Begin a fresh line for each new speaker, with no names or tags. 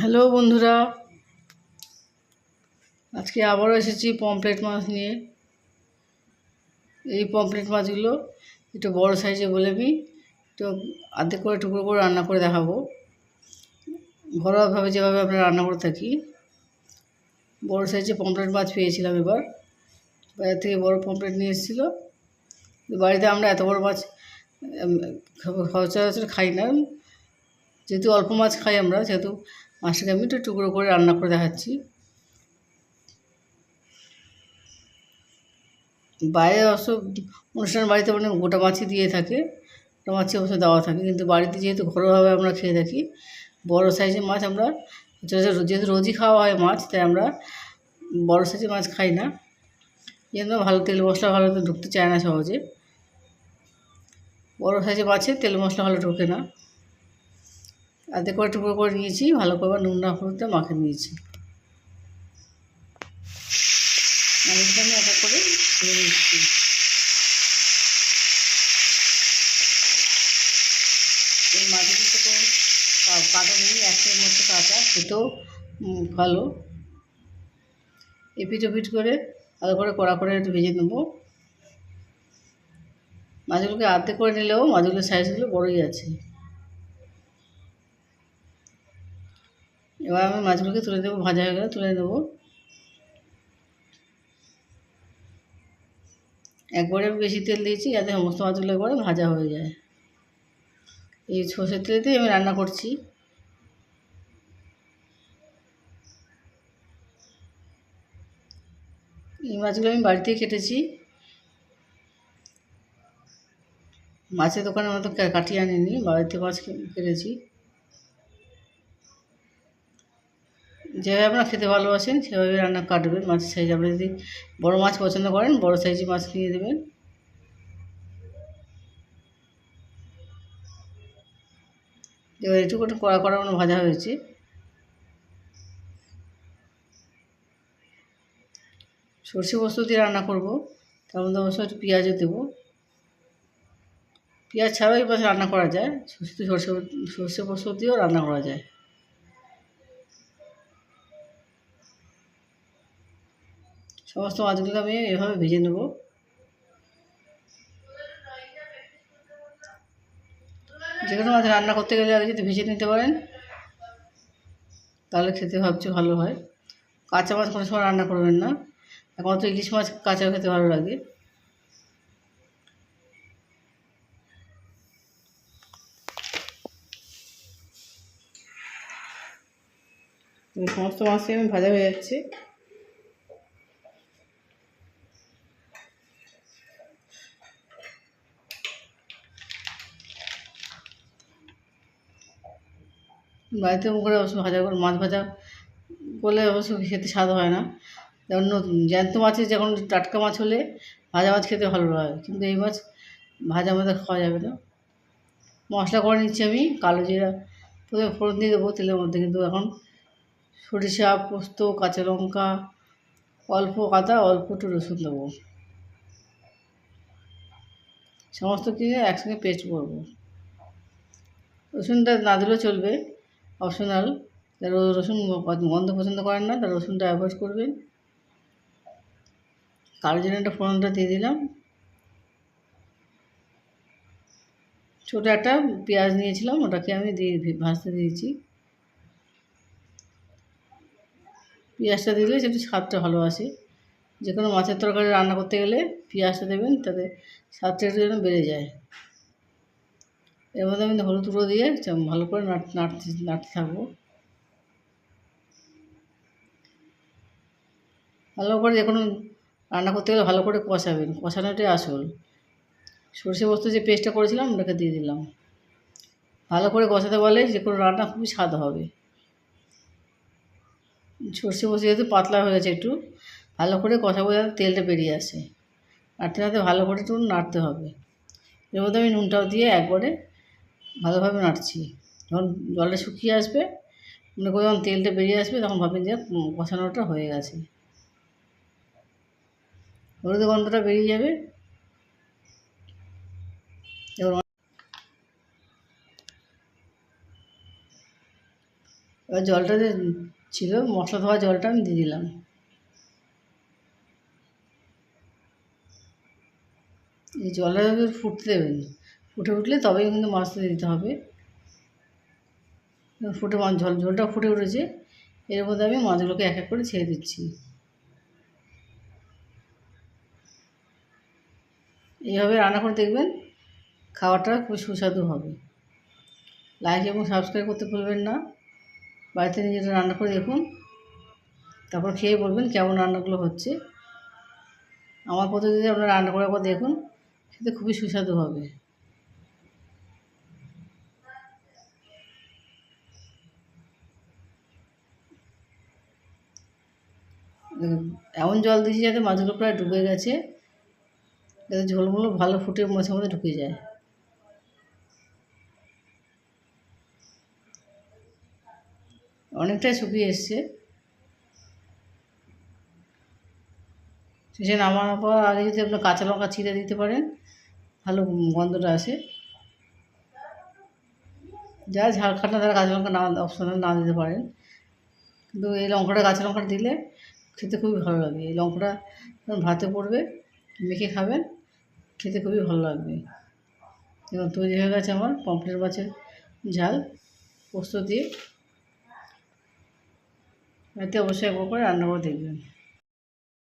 Hello বন্ধুরা, আজকে আবারও এসেছি পমফ্রেট মাছ নিয়ে। এই পমফ্রেট মাছগুলো একটু বড় সাইজে বলে আমি একটু আর্ধেক করে টুকরো করে রান্না করে দেখাবো। ঘরোয়াভাবে যেভাবে আমরা রান্না করে থাকি, বড় সাইজে পমফ্রেট মাছ পেয়েছিলাম এবার। বাইরে থেকে বড় পমফ্রেট নিয়ে এসেছিল। বাড়িতে আমরা এত বড় মাছ সচরাচর খাই না। যেহেতু অল্প মাছ খাই আমরা সেহেতু মাছটাকে আমি একটু টুকরো করে রান্না করে দেখাচ্ছি। বাইরে অবশ্য অনুষ্ঠান বাড়িতে মানে গোটা মাছই দিয়ে থাকে, গোটা মাছই অবশ্য দেওয়া থাকে, কিন্তু বাড়িতে যেহেতু ঘরোয়াভাবে আমরা খেয়ে থাকি, বড় সাইজের মাছ আমরা যেহেতু রোজই খাওয়া হয় মাছ, তাই আমরা বড় সাইজের মাছ খাই না। জন্য ভালো তেল মশলা ভালো ঢুকতে চায় না সহজে। বড় সাইজের মাছে তেল মশলা ভালো ঢোকে না। আধে করে টুকরো করে নিয়েছি ভালো করে নুন না হলুদটা মাখে নিয়েছি। মাছটা আমি এক করে তুলে নিচ্ছি। এই মাছগুলি তো কাটা নেই একটার মধ্যে কাটা উম, ভালো। এপিট ওপিট করে ভালো করে কড়া করে একটু ভেজে নেব। মাছগুলোকে আধে করে নিলেও মাছগুলোর সাইজগুলো বড়ই আছে। এবার আমি মাছগুলোকে তুলে দেবো, ভাজা হয়ে গেলে তুলে দেবো। একবারে বেশি তেল দিয়েছি, যাতে সমস্ত মাছগুলো একবারে ভাজা হয়ে যায়। এই সর্ষের তেলেতেই আমি রান্না করছি। এই মাছগুলো আমি বাড়িতেই কেটেছি। মাছের দোকানের মতো কাটিয়ে আনিনি, বাড়িতে মাছ কেটেছি। যেভাবে আপনারা খেতে ভালোবাসেন, সেভাবে রান্না কাটবেন মাছের সাইজ। আপনি যদি বড়ো মাছ পছন্দ করেন, বড়ো সাইজের মাছ নিয়ে দেবেন এবার একটু করে কড়া কড়া মতো ভাজা হয়েছে। সর্ষে পোস্ত দিয়ে রান্না করব, তার মধ্যে অবশ্যই একটু পেঁয়াজও দেবো। পেঁয়াজ ছাড়াও মাছ রান্না করা যায়। শুধু সর্ষে সর্ষে পোস্ত দিয়েও রান্না করা যায়। সমস্ত মাছগুলো আমি এভাবে ভেজে নেব। যে কোনো মাছ রান্না করতে গেলে আগে যদি ভেজে নিতে পারেন, তাহলে খেতে ভাবছি ভালো হয়। কাঁচা মাছ কোনো সময় রান্না করবেন না। একমাত্র ইলিশ মাছ কাঁচা খেতে ভালো লাগে। সমস্ত মাছই আমি ভাজা হয়ে যাচ্ছে। বাড়িতে করে অবশ্য ভাজা করে, মাছ ভাজা করলে অবশ্য খেতে স্বাদ হয় না। যেমন জ্যান্ত মাছের যখন টাটকা মাছ হলে ভাজা মাছ খেতে ভালো হয় কিন্তু এই মাছ ভাজা মাছে খাওয়া যাবে না। মশলা করে নিচ্ছি আমি, কালো জিরা, প্রথমে ফোড়ন দিয়ে দেবো তেলের মধ্যে, কিন্তু এখন সরিষা, পোস্ত, কাঁচা লঙ্কা, অল্প আদা, অল্প একটু রসুন দেবো। সমস্ত কিছু একসঙ্গে পেস্ট করব। রসুনটা না দিলেও চলবে। অপশনাল যারা রসুন গন্ধ পছন্দ করেন না তারা রসুনটা অ্যাভয়েড করবেন। কালো জিরাটা ফোড়নটা দিয়ে দিলাম। ছোটো একটা পেঁয়াজ নিয়েছিলাম, ওটাকে আমি দিয়ে ভাজতে দিয়েছি। পেঁয়াজটা দিলে সেটা স্বাদটা ভালো আসে। যে কোনো মাছের তরকারি রান্না করতে গেলে পেঁয়াজটা দেবেন, তাতে স্বাদটা একটু যেন বেড়ে যায়। এর মধ্যে আমি হলুদ গুঁড়ো দিয়ে ভালো করে নাড় নাড়তে নাড়তে থাকব। ভালো করে যে কোনো রান্না করতে গেলে ভালো করে কষাবেন, কষানোটাই আসল। সর্ষে পোস্ত যে পেস্টটা করেছিলাম ওটাকে দিয়ে দিলাম। ভালো করে কষাতে বলে যে কোনো রান্না খুবই স্বাদ হবে। সর্ষে পোস্ত যেহেতু পাতলা হয়ে গেছে একটু, ভালো করে কষাবো যাতে তেলটা বেরিয়ে আসে। নাড়তে নাড়তে ভালো করে একটু নাড়তে হবে। এর মধ্যে আমি নুনটাও দিয়ে একবারে ভালোভাবে নাড়ছি। যখন জলটা শুকিয়ে আসবে, মনে করে যখন তেলটা বেরিয়ে আসবে, তখন ভাবেন যে কষানোটা হয়ে গেছে। হলুদ গন্ধটা বেরিয়ে যাবে। এবার এবার জলটা যে ছিল, মশলা ধোয়া জলটা আমি দিয়ে দিলাম। এই জলটা ফুটতে দেবেন। ফুটে উঠলে তবেই কিন্তু মাছটা দিতে হবে। ফুটে মাছ ঝোল, ঝোলটা ফুটে উঠেছে, এর মধ্যে আমি মাছগুলোকে এক এক করে ছেড়ে দিচ্ছি। এইভাবে রান্না করে দেখবেন খাবারটা খুব সুস্বাদু হবে। লাইক এবং সাবস্ক্রাইব করতে ভুলবেন না। বাড়িতে নিজেরা রান্না করে দেখুন, তারপর খেয়ে বলবেন কেমন রান্নাগুলো হচ্ছে। আমার পদ্ধতিতে আপনারা রান্না করে একবার দেখুন, খেতে খুবই সুস্বাদু হবে। এমন জল দিয়েছি যাতে মাছগুলো প্রায় ডুবে গেছে, যাতে ঝোলগুলো ভালো ফুটে মাছের মধ্যে ঢুকে যায়। অনেকটাই শুকিয়ে এসছে। শেষে নামানোর পর আগে যদি আপনার কাঁচা লঙ্কা ছিঁড়ে দিতে পারেন, ভালো গন্ধটা আসে। যা ঝাল খাট না তারা কাঁচা লঙ্কা না অপশনাল না দিতে পারেন। কিন্তু এই লঙ্কাটা, কাঁচা লঙ্কাটা দিলে খেতে খুবই ভালো লাগবে। এই লঙ্কাটা ভাতে পড়বে, মেখে খাবেন, খেতে খুবই ভালো লাগবে। এবং তৈরি হয়ে গেছে আমার পম্পলেট মাছের ঝাল। পোস্ত দিয়ে। এতে অবশ্যই একবার করে রান্না করে দেখবেন।